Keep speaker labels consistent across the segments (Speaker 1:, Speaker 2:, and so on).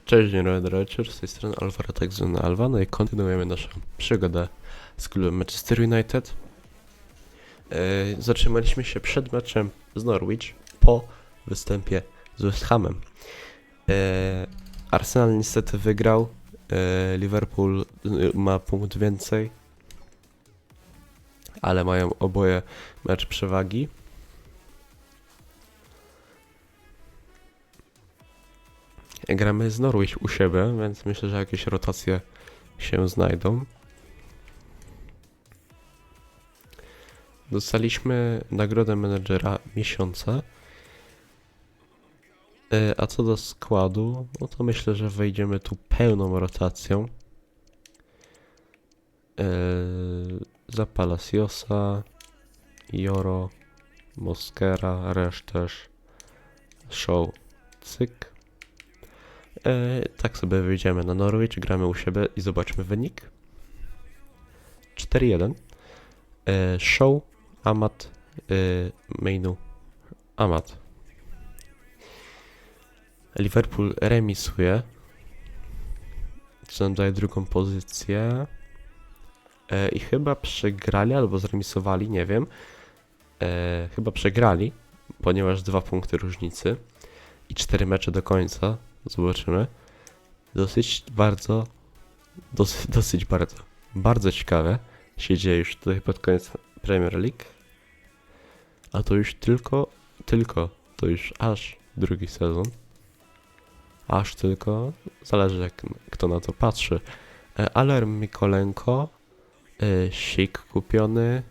Speaker 1: Cześć, dzień dobry, Roger, z tej strony Alvaro Texuna Alva, no i kontynuujemy naszą przygodę z klubem Manchester United. E, zatrzymaliśmy się przed meczem z Norwich po występie z West Hamem. E, Arsenal niestety wygrał, e, Liverpool ma punkt więcej, ale mają oboje mecz przewagi. Gramy z Norwich u siebie, więc myślę, że jakieś rotacje się znajdą. Dostaliśmy nagrodę menedżera miesiąca. E, A co do składu, no to myślę, że wejdziemy tu pełną rotacją. E, Za Palaciosa, Joro, Moskera, resztę Show, cyk. E, tak sobie wyjdziemy na Norwich, gramy u siebie i zobaczmy wynik. 4-1. E, show, Amat, e, mainu, Amat. Liverpool remisuje. Co nam daje drugą pozycję. I chyba przegrali albo zremisowali, nie wiem. Chyba przegrali, ponieważ dwa punkty różnicy i cztery mecze do końca. Zobaczymy. Dosyć bardzo, dosyć, dosyć bardzo, bardzo ciekawe się dzieje już tutaj pod koniec Premier League. A to już tylko, tylko, to już aż drugi sezon. Aż tylko, zależy jak kto na to patrzy. E, Alarm Mikolenko, e, Sik kupiony,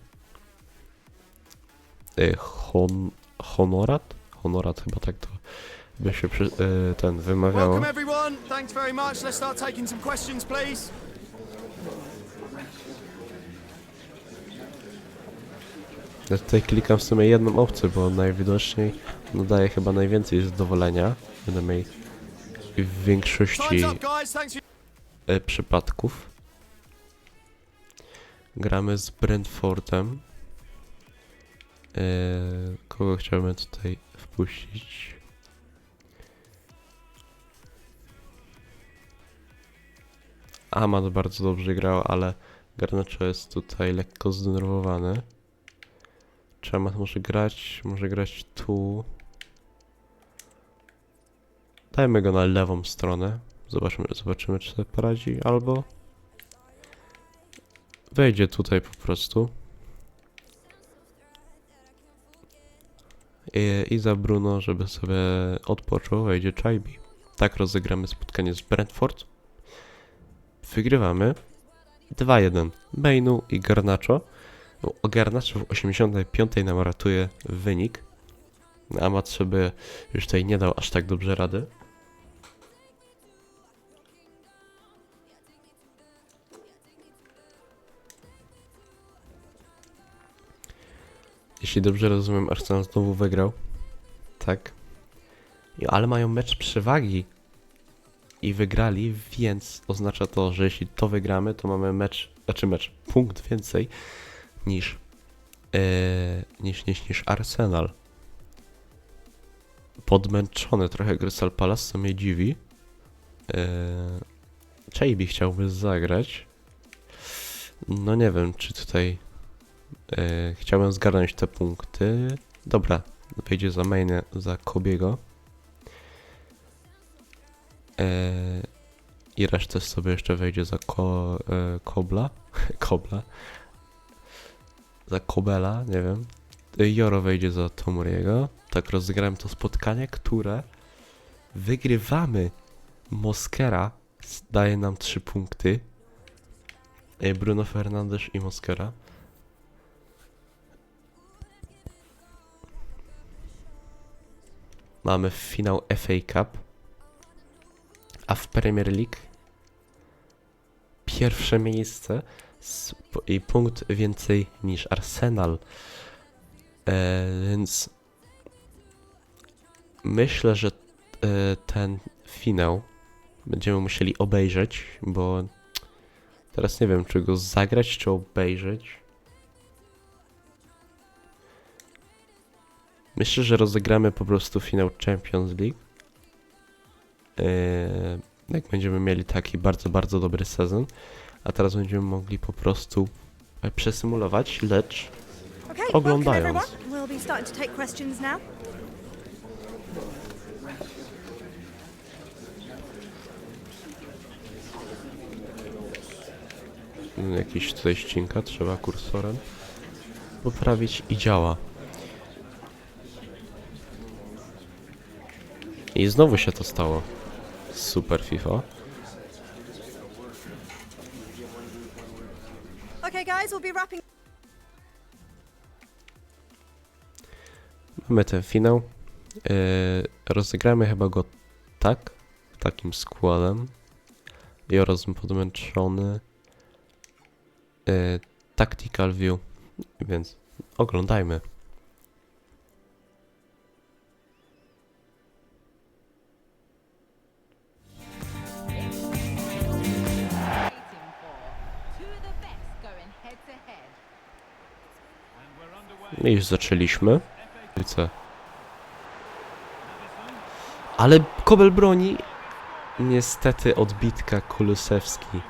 Speaker 1: e, hon, Honorat? Honorat chyba tak to by się przy, e, ten wymawiało.
Speaker 2: Welcome everyone. Thanks very much. Let's start taking some questions, please.
Speaker 1: Ja tutaj klikam w sumie jedną opcję, bo najwidoczniej nadaje chyba najwięcej zadowolenia. Przynajmniej w większości e, przypadków. Gramy z Brentfordem. E, kogo chciałbym tutaj wpuścić? Amat bardzo dobrze grał, ale Garnacho jest tutaj lekko zdenerwowany. Czy Amat może grać? Może grać tu. Dajmy go na lewą stronę. Zobaczymy, zobaczymy czy sobie poradzi, albo wejdzie tutaj po prostu. I, I za Bruno, żeby sobie odpoczął, wejdzie Chaibi. Tak rozegramy spotkanie z Brentford. Wygrywamy 2-1 Mainu i Garnacho. No, O Garnacho w 85 nam ratuje wynik. Amat sobie już tutaj nie dał aż tak dobrze rady. Jeśli dobrze rozumiem, Arsenal znowu wygrał. Tak. Ale mają mecz przewagi. I wygrali, więc oznacza to, że jeśli to wygramy, to mamy mecz, znaczy mecz, punkt więcej niż, e, niż, niż, niż Arsenal. Podmęczony trochę Crystal Palace, co mnie dziwi. Chaibi chciałby zagrać. No nie wiem, czy tutaj E, chciałem zgarnąć te punkty. Dobra, wejdzie za mainę, za Kobiego. E, I resztę sobie jeszcze wejdzie za ko, e, Kobla. Kobla. Za Kobela, nie wiem. E, Joro wejdzie za Tomuriego. Tak rozegrałem to spotkanie, które wygrywamy. Moskera daje nam 3 punkty. Bruno Fernandes i Moskera. Mamy finał FA Cup. A w Premier League pierwsze miejsce i punkt więcej niż Arsenal. E, więc myślę, że e, ten finał będziemy musieli obejrzeć, bo teraz nie wiem, czy go zagrać, czy obejrzeć. Myślę, że rozegramy po prostu finał Champions League. Eee, jak będziemy mieli taki bardzo, bardzo dobry sezon. A teraz będziemy mogli po prostu e, przesymulować, lecz Oglądając. jakiś tutaj ścinka, trzeba kursorem poprawić i działa. I znowu się to stało. Super FIFA. Mamy ten finał. Yy, rozegramy chyba go tak, takim składem. Jorozm podmęczony. Yy, tactical view, więc oglądajmy. I już zaczęliśmy. Co? Ale Kobel broni. Niestety odbitka Kulusewski.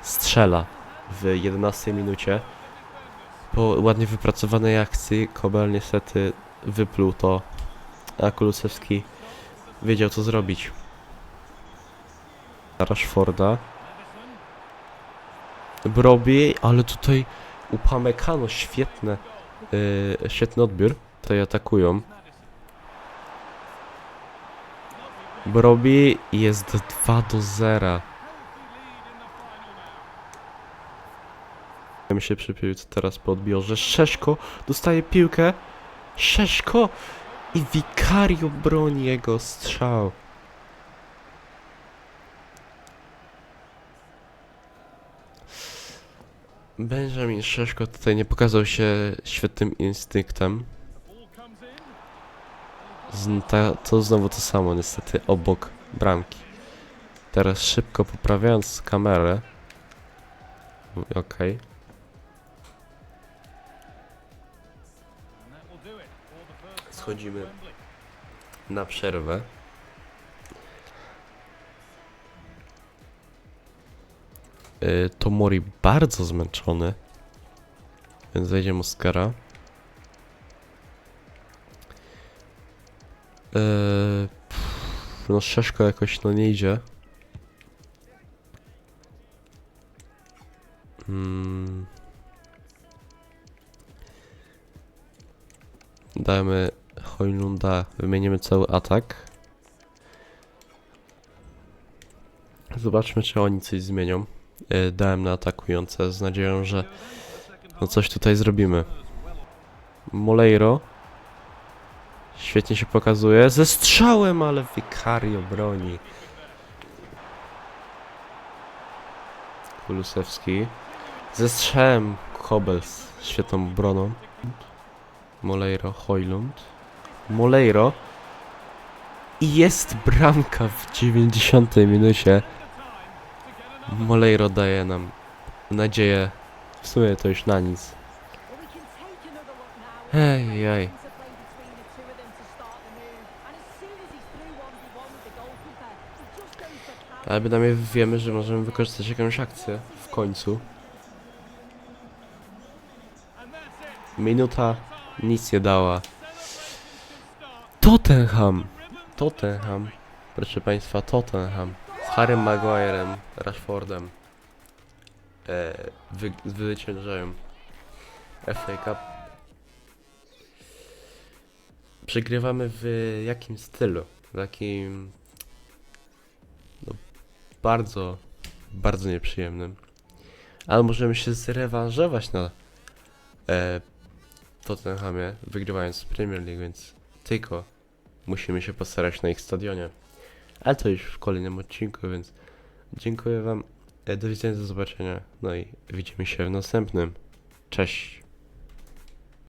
Speaker 1: Strzela w 11 minucie. Po ładnie wypracowanej akcji Kobel niestety wypluł to. A Kulusewski wiedział co zrobić. Rashforda. Brobi, ale tutaj Upamecano świetne Yy, świetny odbiór. Tutaj atakują. Brobi jest 2 do 0. Ja mi się przy teraz po odbiorze. Szeszko dostaje piłkę. Szeszko i Vicario broni jego strzał. Benjamin Szeszko tutaj nie pokazał się świetnym instynktem. Ta, to znowu to samo, niestety, obok bramki. Teraz szybko poprawiając kamerę. Okej. Schodzimy na przerwę. Tomori bardzo zmęczony. Więc zejdzie mu skara. Pff, no Szeszko jakoś no nie idzie. Mm. Dajmy Hojlunda, wymienimy cały atak. Zobaczmy, czy oni coś zmienią. Yy, dałem na atakujące z nadzieją, że no coś tutaj zrobimy. Moleiro. Świetnie się pokazuje. Ze strzałem, ale Vicario broni. Kulusewski. Ze strzałem Kobel z świetną broną. Moleiro, Hojlund. Moleiro. I jest bramka w 90 minucie. Moleiro daje nam nadzieję. W sumie to już na nic. Ej,
Speaker 3: counter.
Speaker 1: Ale bynajmniej wiemy, że możemy wykorzystać jakąś akcję w końcu. Minuta nic nie dała. Tottenham! Tottenham. Proszę Państwa, Tottenham. Harrym Maguirem, Rashfordem. E, wy, zwyciężają FA Cup. Przegrywamy w jakim stylu? W takim no, bardzo, bardzo nieprzyjemnym. Ale możemy się zrewanżować na e, Tottenhamie, wygrywając Premier League, więc tylko musimy się postarać na ich stadionie. Ale to już w kolejnym odcinku, więc dziękuję Wam. E, do widzenia, do zobaczenia. No i widzimy się w następnym. Cześć.